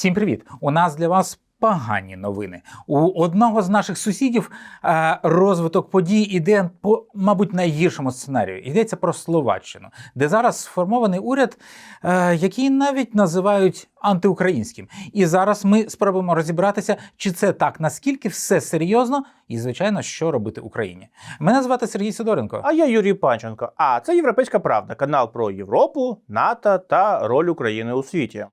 Всім привіт! У нас для вас погані новини. У одного з наших сусідів е, розвиток подій іде по, мабуть, найгіршому сценарію. Йдеться про Словаччину, де зараз сформований уряд, е, який навіть називають антиукраїнським. І зараз ми спробуємо розібратися, чи це так, наскільки все серйозно, і звичайно, що робити Україні. Мене звати Сергій Сидоренко. А я Юрій Панченко. А це Європейська Правда, канал про Європу, НАТО та роль України у світі.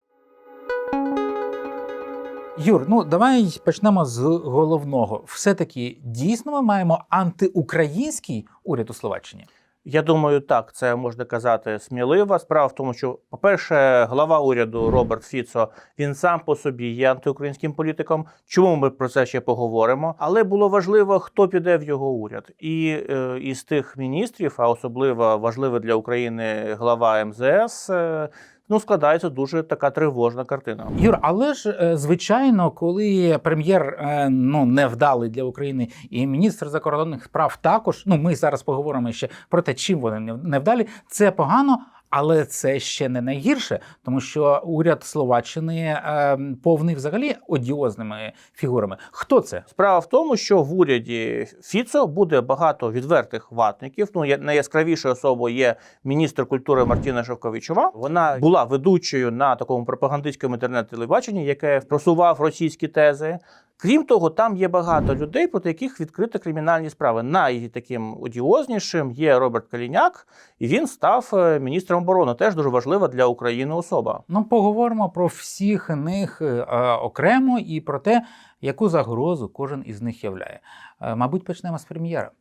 Юр, ну давай почнемо з головного. Все-таки дійсно ми маємо антиукраїнський уряд у Словаччині. Я думаю, так це можна казати сміливо. Справа в тому, що, по-перше, глава уряду Роберт Фіцо він сам по собі є антиукраїнським політиком. Чому ми про це ще поговоримо? Але було важливо, хто піде в його уряд, і е, із тих міністрів, а особливо важливо для України глава МЗС. Е, Ну, складається дуже така тривожна картина. Юр, але ж е, звичайно, коли прем'єр ну ну невдалий для України і міністр закордонних справ також. Ну ми зараз поговоримо ще про те, чим вони не- невдалі. Це погано. Але це ще не найгірше, тому що уряд Словаччини е, повний взагалі одіозними фігурами. Хто це? Справа в тому, що в уряді Фіцо буде багато відвертих ватників. Ну найяскравішою особою є міністр культури Мартіна Шовковичова. Вона була ведучою на такому пропагандистському інтернет-телебаченні, яке просував російські тези. Крім того, там є багато людей, проти яких відкриті кримінальні справи. Найтаким одіознішим є Роберт Каліняк, і він став е, міністром оборони. Теж дуже важлива для України особа. Ну, поговоримо про всіх них е, окремо і про те, яку загрозу кожен із них являє. Е, мабуть, почнемо з прем'єра.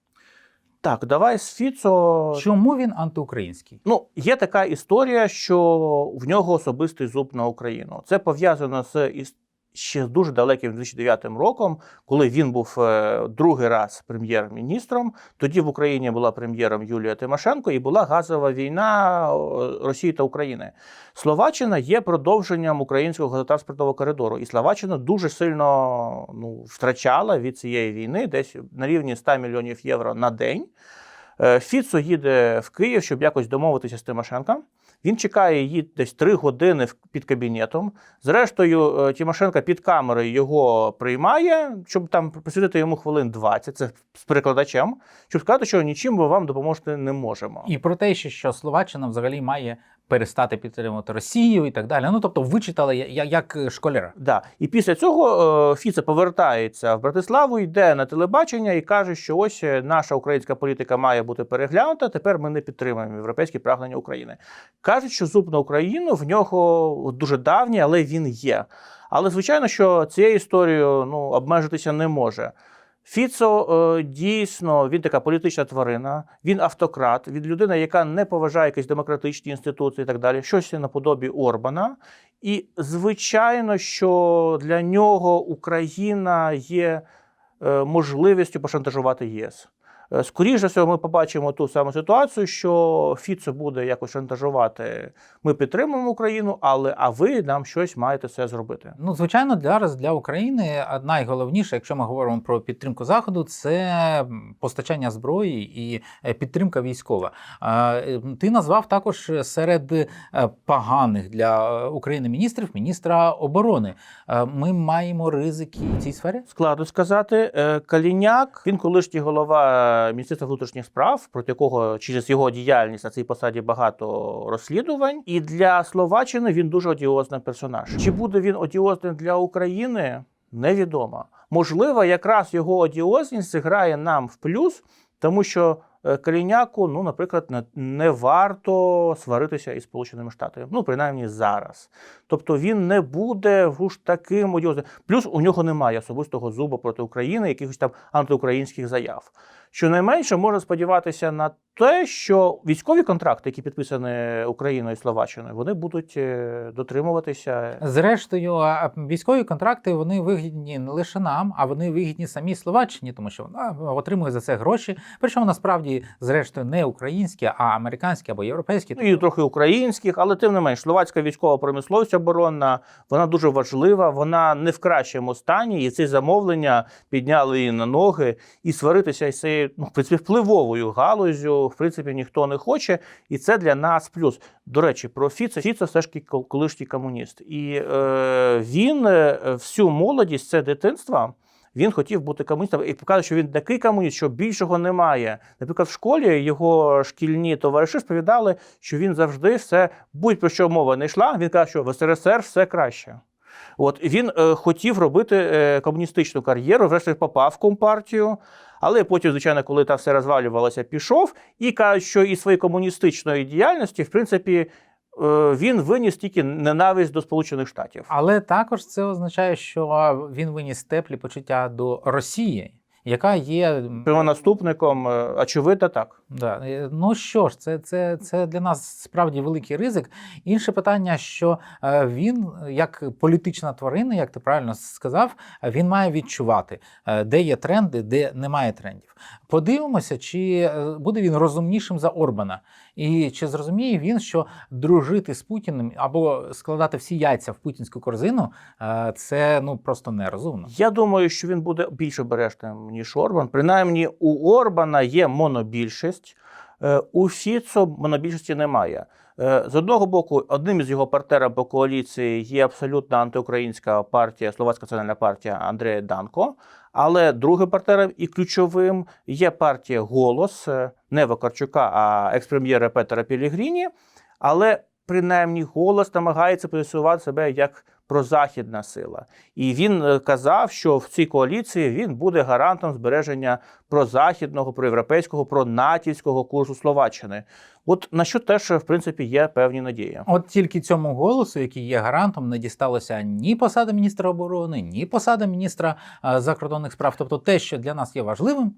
Так, давай з Фіцо. Чому він антиукраїнський? Ну, є така історія, що в нього особистий зуб на Україну. Це пов'язано з ще дуже далеким 2009 роком, коли він був е, другий раз прем'єр-міністром. Тоді в Україні була прем'єром Юлія Тимошенко і була газова війна Росії та України. Словаччина є продовженням українського газотранспортного коридору, і Словаччина дуже сильно ну, втрачала від цієї війни, десь на рівні 100 мільйонів євро на день. Е, Фіцо їде в Київ, щоб якось домовитися з Тимошенко. Він чекає її десь три години під кабінетом. Зрештою, е, Тимошенко під камерою його приймає, щоб там посвятити йому хвилин 20, це з перекладачем, щоб сказати, що нічим ми вам допоможете не можемо. І про те, що Словаччина взагалі має перестати підтримувати Росію і так далі. Ну тобто, вичитали як школяра. Да. І після цього е, Фіце повертається в Братиславу, йде на телебачення і каже, що ось е, наша українська політика має бути переглянута. Тепер ми не підтримуємо європейські прагнення України. Кажуть, що зуб на Україну в нього дуже давній, але він є. Але звичайно, що цією історією ну, обмежитися не може. Фіцо е, дійсно він така політична тварина, він автократ, він людина, яка не поважає якісь демократичні інституції і так далі, щось наподобі Орбана. І звичайно, що для нього Україна є е, можливістю пошантажувати ЄС. Е, Скоріше за всього, ми побачимо ту саму ситуацію, що Фіцо буде якось шантажувати. Ми підтримуємо Україну, але а ви нам щось маєте це зробити. Ну, звичайно, зараз для України найголовніше, якщо ми говоримо про підтримку заходу, це постачання зброї і е, підтримка військова. Е, Ти назвав також серед поганих для України міністрів міністра оборони. Ми маємо ризики в цій сфері. Складно сказати, Каліняк, він колишній голова Міністерства внутрішніх справ, проти якого через його діяльність на цій посаді багато розслідувань. І для Словаччини він дуже одіозний персонаж. Чи буде він одіозним для України? Невідомо. Можливо, якраз його одіозність зіграє нам в плюс, тому що е, Каліняку, ну, наприклад, не, варто сваритися із Сполученими Штатами. Ну, принаймні зараз. Тобто він не буде уж таким одіозним. Плюс у нього немає особистого зубу проти України, якихось там антиукраїнських заяв. Щонайменше можна сподіватися на те, що військові контракти, які підписані Україною і Словаччиною, вони будуть е, дотримуватися. Зрештою, військові контракти вони вигідні не лише нам, а вони вигідні самій Словаччині, тому що вона отримує за це гроші. Причому насправді, зрештою, не українські, а американські або європейські. Ну, і трохи українських, але тим не менш, словацька військова промисловість оборонна, вона дуже важлива, вона не в кращому стані, і ці замовлення підняли її на ноги. І сваритися із цією ну, в принципі, впливовою галузю, в принципі, ніхто не хоче, і це для нас плюс. До речі, про Фіце. Фіце все ж колишній комуніст. І е, він е, всю молодість, це дитинство. Він хотів бути комуністом і показує, що він такий комуніст, що більшого немає. Наприклад, в школі його шкільні товариші сповідали, що він завжди все, будь-про що мова не йшла, він каже, що в СРСР все краще. От він е, хотів робити е, комуністичну кар'єру, врешті попав в компартію. Але потім, звичайно, коли та все розвалювалося, пішов і каже, що із своєї комуністичної діяльності, в принципі, е, він виніс тільки ненависть до Сполучених Штатів. Але також це означає, що він виніс теплі почуття до Росії, яка є Первонаступником, е, очевидно, так. Да. е, Ну що ж, це, це, це для нас справді великий ризик. Інше питання, що е, він, як політична тварина, як ти правильно сказав, він має відчувати, де є тренди, де немає трендів. Подивимося, чи буде він розумнішим за Орбана, і чи зрозуміє він, що дружити з Путіним або складати всі яйця в путінську корзину е, це ну просто нерозумно. Я думаю, що він буде більш обережним, ніж Орбан. Принаймні, у Орбана є монобільшість, е, у Фіцо монобільшості немає. Е, З одного боку, одним із його партнерів по коаліції є абсолютно антиукраїнська партія, Словацька національна партія Андрея Данко. Але другим партнером і ключовим є партія Голос е, не Вакарчука, а експрем'єра Петера Пілігріні. Але принаймні голос намагається позиціонувати себе як прозахідна сила. І він е, казав, що в цій коаліції він буде гарантом збереження прозахідного, проєвропейського, пронатівського курсу Словаччини. От на що теж, в принципі, є певні надії. От тільки цьому голосу, який є гарантом, не дісталося ні посада міністра оборони, ні посада міністра е, закордонних справ. Тобто те, що для нас є важливим,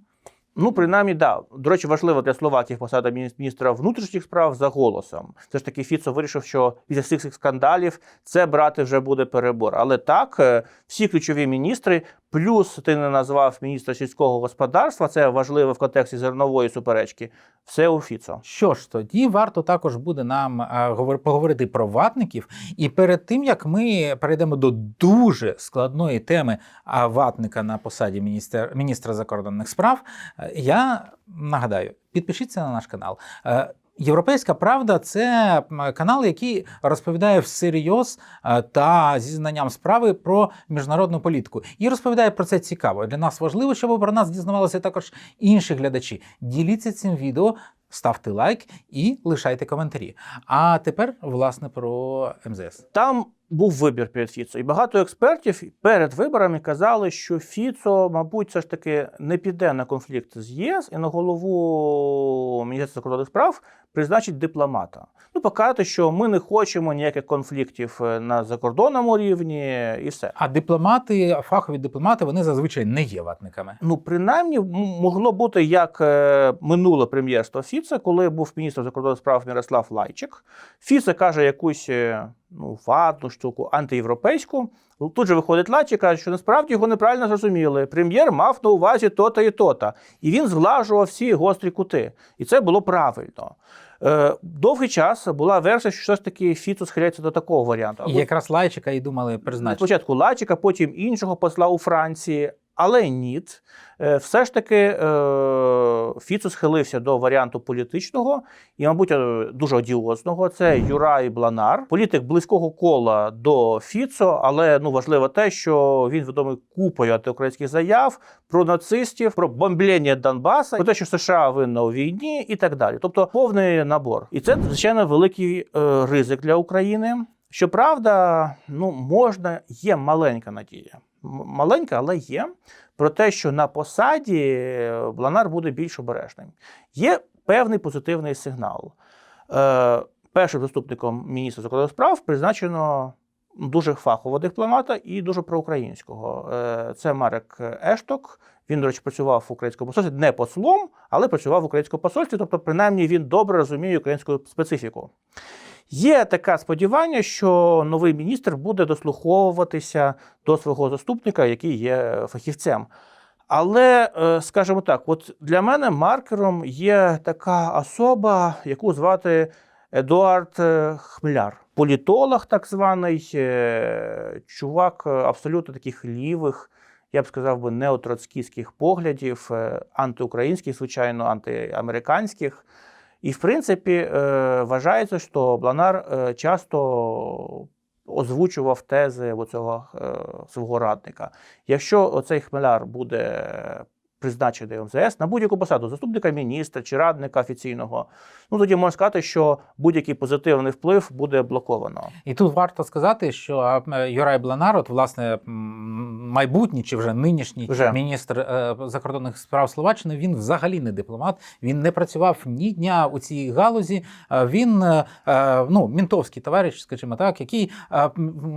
Ну, принаймні, да. До речі, важливо для Словакії посада міні- міністра внутрішніх справ за голосом. Все ж таки, Фіцо вирішив, що після всіх цих скандалів це брати вже буде перебор. Але так, е, всі ключові міністри, плюс ти не назвав міністра сільського господарства, це важливо в контексті зернової суперечки. Все у Фіцо. що ж тоді варто також буде нам е, поговорити про ватників. І перед тим як ми перейдемо до дуже складної теми ватника на посаді міністра, міністра закордонних справ, е, я нагадаю, підпишіться на наш канал. Європейська правда це канал, який розповідає всерйоз е, та зі знанням справи про міжнародну політику. І розповідає про це цікаво. Для нас важливо, щоб про нас дізнавалися також інші глядачі. Діліться цим відео, ставте лайк і лишайте коментарі. А тепер, власне, про МЗС. Там був вибір перед Фіцо, і багато експертів перед виборами казали, що Фіцо, мабуть, все ж таки не піде на конфлікт з ЄС і на голову Міністерства закордонних справ призначить дипломата. Ну, показати, що ми не хочемо ніяких конфліктів е, на закордонному рівні, і все. А дипломати, фахові дипломати, вони зазвичай не є ватниками. Ну, принаймні, могло бути як е, минуле прем'єрство Фіце, коли був міністр закордонних справ Мірослав Лайчик. Фіце каже якусь е, ну, ватну штуку, антиєвропейську. Тут же виходить Лайчик і каже, що насправді його неправильно зрозуміли. Прем'єр мав на увазі то-то і то-то. І він зглажував всі гострі кути. І це було правильно. Е, довгий час була версія, що ж таки Фіцо схиляється до такого варіанту. І якраз лайчика і думали призначити. Спочатку Лачика, потім іншого посла у Франції. Але ні, Е, все ж таки е, Фіцо схилився до варіанту політичного і, мабуть, е, дуже одіозного. Це Юрай Бланар, політик близького кола до Фіцо, але ну важливо те, що він відомий купою антиукраїнських заяв про нацистів, про бомблення Донбаса, про те, що США винна у війні, і так далі. Тобто повний набор. І це звичайно великий ризик для України. Щоправда, ну можна, є маленька надія. Маленька, але є про те, що на посаді е, Бланар буде більш обережним. Є певний позитивний сигнал. Е, першим заступником міністра закордонних справ призначено дуже фахового дипломата і дуже проукраїнського. Е, це Марек Ешток. Він, до речі, працював в українському посольстві не послом, але працював в українському посольстві, тобто, принаймні, він добре розуміє українську специфіку. Є таке сподівання, що новий міністр буде дослуховуватися до свого заступника, який є фахівцем. Але, е, скажімо так, от для мене маркером є така особа, яку звати Едуард е, Хмеляр. Політолог, так званий, е, чувак абсолютно таких лівих я б сказав би, неотроцкістських поглядів, антиукраїнських, звичайно, антиамериканських. І, в принципі, е, вважається, що Бланар е, часто озвучував тези оцього е, свого радника. Якщо оцей хмеляр буде призначений МЗС на будь-яку посаду заступника міністра чи радника офіційного, ну тоді можна сказати, що будь-який позитивний вплив буде блоковано. І тут варто сказати, що Юрай Бланар, от, власне, майбутній чи вже нинішній Вже. міністр е, закордонних справ Словаччини, він взагалі не дипломат. Він не працював ні дня у цій галузі. Е, Він е, ну, мінтовський товариш, скажімо так, який е,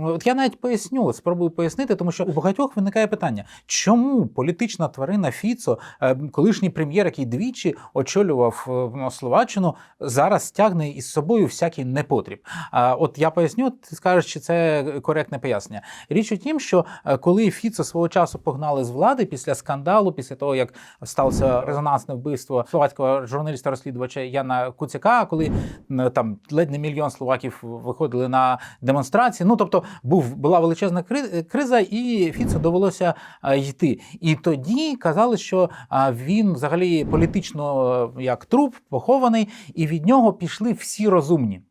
от я навіть поясню, спробую пояснити, тому що у багатьох виникає питання, чому політична тварина Фіцо, е, колишній прем'єр, який двічі очолював е, Словаччину, зараз тягне із собою всякий непотріб. От я поясню, ти скажеш, чи це коректне пояснення. Річ у тім, що е, коли Фіцо свого часу погнали з влади після скандалу, після того як сталося резонансне вбивство словацького журналіста-розслідувача Яна Куцяка, коли там ледь не мільйон словаків виходили на демонстрації. Ну тобто був була величезна криза, і Фіцо довелося йти. І тоді казали, що він взагалі політично е, як труп похований, і від нього пішли всі розумні.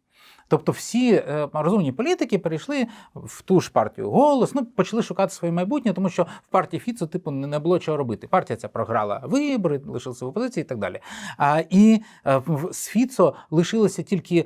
Тобто всі е, розумні політики перейшли в ту ж партію голос, ну почали шукати своє майбутнє, тому що в партії Фіцо, типу, не було чого робити. Партія ця програла вибори, лишилася в опозиції і так далі. А, і е, з Фіцо лишилися тільки е,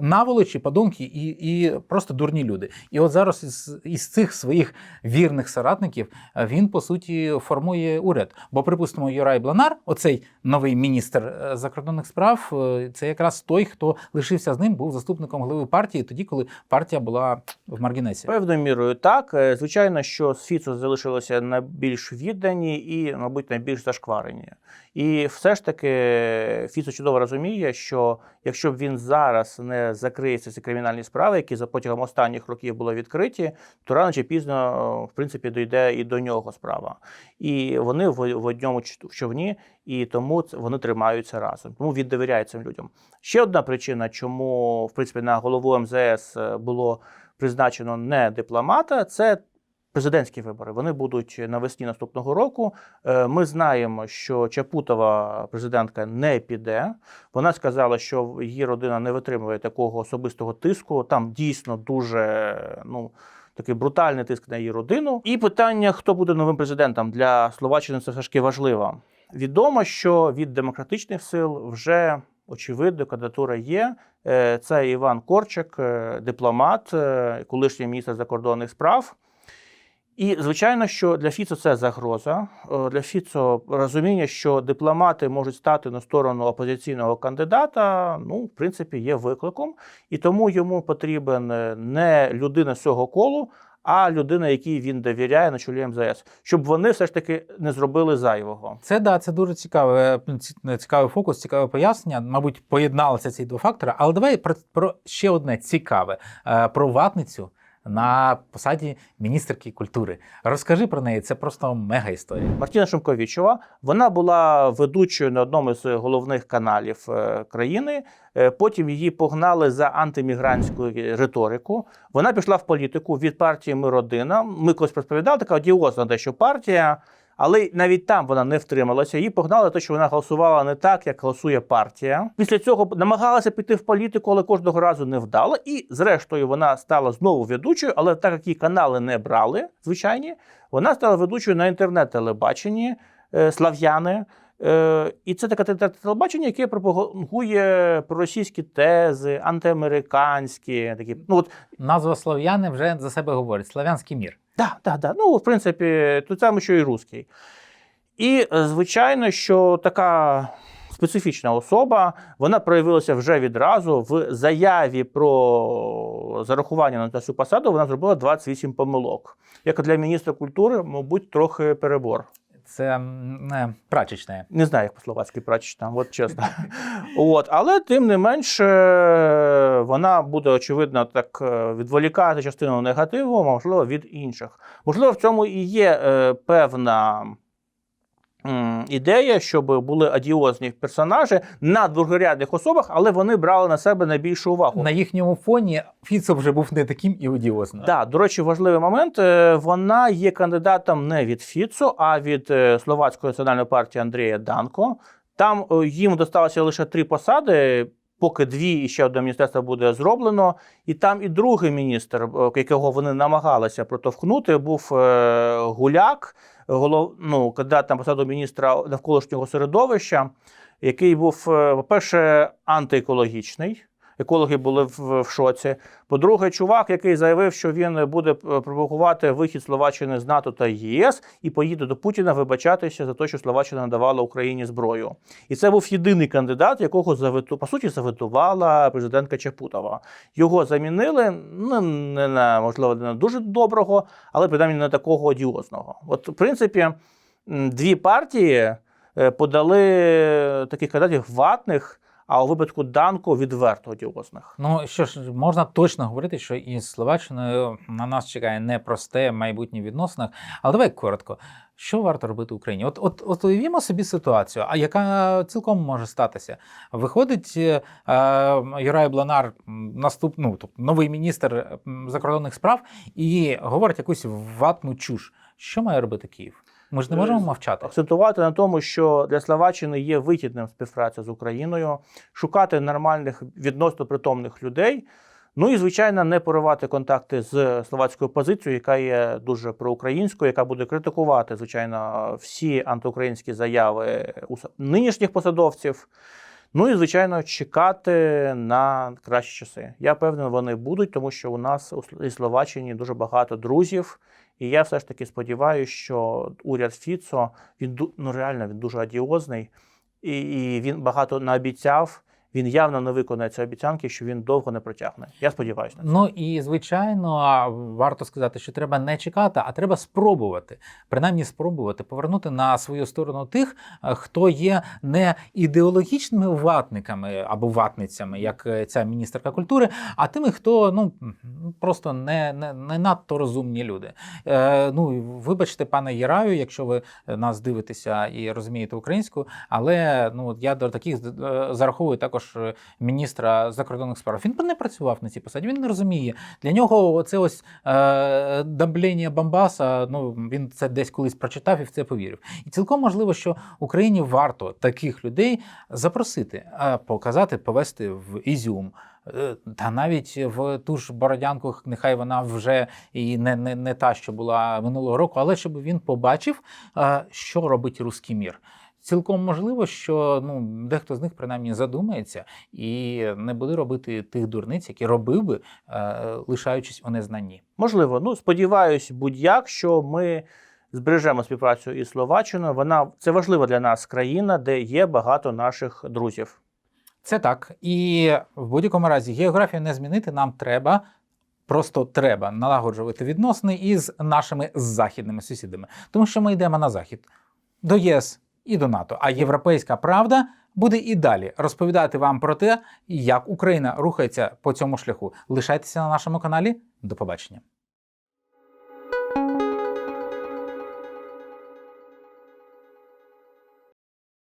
наволочі, подонки і, і просто дурні люди. І от зараз із, із цих своїх вірних соратників він по суті формує уряд. Бо, припустимо, Юрай Бланар, оцей новий міністр закордонних справ, це якраз той, хто лишився з ним, був заступником голови партії тоді, коли партія була в маргінесі. Певною мірою так. Е, Звичайно, що з Фіцо залишилося найбільш віддані і, мабуть, найбільш зашкварені. І все ж таки Фіцо чудово розуміє, що якщо б він зараз не закриється ці кримінальні справи, які за протягом останніх років були відкриті, то рано чи пізно, в принципі, дійде і до нього справа. І вони в, одному човні, і тому вони тримаються разом. Тому він довіряє цим людям. Ще одна причина, чому в принципі на голову МЗС е, було призначено не дипломата, це президентські вибори. Вони будуть навесні наступного року. Е, Ми знаємо, що Чапутова президентка не піде. Вона сказала, що її родина не витримує такого особистого тиску. Там дійсно дуже ну. Такий брутальний тиск на її родину. І питання, хто буде новим президентом для Словаччини, це все ж таки важливо. Відомо, що від демократичних сил вже очевидно кандидатура є. Е, Це Іван Корчик, е, дипломат, колишній міністр закордонних справ. І звичайно, що для Фіцо це загроза. Е, Для Фіцо розуміння, що дипломати можуть стати на сторону опозиційного кандидата, ну, в принципі, є викликом. І тому йому потрібен е, не людина з цього колу, а людина, якій він довіряє на чолі МЗС, щоб вони все ж таки не зробили зайвого. Це да, це дуже цікаве, ці- цікавий фокус, цікаве пояснення. Мабуть, поєдналися ці два фактори. Але давай про, про ще одне цікаве е, про ватницю на посаді міністерки культури. Розкажи про неї, це просто мега історія. Мартіна Шумковічова. Вона була ведучою на одному з головних каналів е, країни. Е, Потім її погнали за антимігрантську риторику. Вона пішла в політику від партії Ми родина. Ми колись розповідали, така одіозна дещо партія. Але навіть там вона не втрималася. Її погнали, те, що вона голосувала не так, як голосує партія. Після цього намагалася піти в політику, але кожного разу не вдала. І, зрештою, вона стала знову ведучою, але так як її канали не брали, звичайні, вона стала ведучою на інтернет-телебаченні е, Слав'яни. Е, і це таке телебачення, яке пропагує проросійські тези, антиамериканські такі. Ну от Назва слов'яни вже за себе говорить: Славянський мір. Да, да, да. Ну, в принципі, тут саме, що і русський. І, е, звичайно, що така специфічна особа, вона проявилася вже відразу в заяві про зарахування на цю посаду. Вона зробила 28 помилок. Як для міністра культури, мабуть, трохи перебор. Це не прачечне. Не знаю, як по-словацьки прачечна, от чесно. от, але тим не менш, е, вона буде, очевидно, так е, відволікати частину негативу, можливо, від інших. Можливо, в цьому і є е, певна ідея, щоб були адіозні персонажі на другорядних особах, але вони брали на себе найбільшу увагу. На їхньому фоні Фіцо вже був не таким і одіозним. Да, до речі, важливий момент. е, Вона є кандидатом не від Фіцо, а від Словацької національної партії Андрія Данко. Там їм досталося лише три посади. Поки дві і ще одне міністерство буде зроблено, і там і другий міністр, е, якого вони намагалися протовхнути, був е, Гуляк, голов, ну, кандидат на посаду міністра навколишнього середовища, який був, е, по-перше, антиекологічний. Екологи були в, шоці. По-друге, чувак, який заявив, що він буде е, провокувати вихід Словаччини з НАТО та ЄС і поїде до Путіна вибачатися за те, що Словаччина надавала Україні зброю. І це був єдиний кандидат, якого завету, по суті заветувала президентка Чапутова. Його замінили ну, не на можливо не на дуже доброго, але принаймні не такого одіозного. От, в принципі, дві партії е, подали таких кандидатів ватних. А у випадку Данко відверто одіозних. Ну що ж, можна точно говорити, що із Словаччиною на нас чекає непросте майбутнє відносинах. Але давай коротко. Що варто робити Україні? От, от, от уявімо собі ситуацію, а яка цілком може статися. Виходить е, Юрай Бланар, м, наступ, ну, тобто новий міністр закордонних справ, і говорить якусь ватну чуш. Що має робити Київ? Ми ж не можемо Е, мовчати. Акцентувати на тому, що для Словаччини є вигідним співпраця з Україною, шукати нормальних відносно притомних людей. Ну і звичайно, не поривати контакти з словацькою позицією, яка є дуже проукраїнською, яка буде критикувати, звичайно, всі антиукраїнські заяви у нинішніх посадовців. Ну і звичайно, чекати на кращі часи. Я певний, вони будуть, тому що у нас у Словаччині дуже багато друзів. І я все ж таки сподіваюся, що уряд Фіцо він ну реально він дуже адіозний, і, і він багато наобіцяв. Він явно не виконає ці обіцянки, що він довго не протягне. Я сподіваюся на це. Ну і звичайно, варто сказати, що треба не чекати, а треба спробувати, принаймні спробувати повернути на свою сторону тих, е, хто є не ідеологічними ватниками або ватницями, як е, ця міністерка культури, а тими, хто ну просто не, не, не надто розумні люди. Е, ну вибачте, пане Єраю, якщо ви нас дивитеся і розумієте українську, але ну я до таких е, зараховую також е, міністра закордонних справ. Він би не працював на цій посаді, він не розуміє. Для нього це ось е, дамблення Бамбаса. Ну він це десь колись прочитав і в це повірив. І цілком можливо, що Україні варто таких людей запросити, показати, повести в Ізюм. Е, Та навіть в ту ж бородянку, нехай вона вже і не, не, не та, що була минулого року, але щоб він побачив, е, що робить руський мір. Цілком можливо, що ну дехто з них принаймні задумається і не буде робити тих дурниць, які робив би, е, лишаючись у незнанні. Можливо, ну сподіваюсь, будь-як, що ми збережемо співпрацю із Словаччиною. Вона це важлива для нас країна, де є багато наших друзів. Це так. І в будь-якому разі географію не змінити нам треба. Просто треба налагоджувати відносини із нашими західними сусідами, тому що ми йдемо на захід до ЄС і до НАТО. А європейська правда буде і далі розповідати вам про те, як Україна рухається по цьому шляху. Лишайтеся на нашому каналі. До побачення.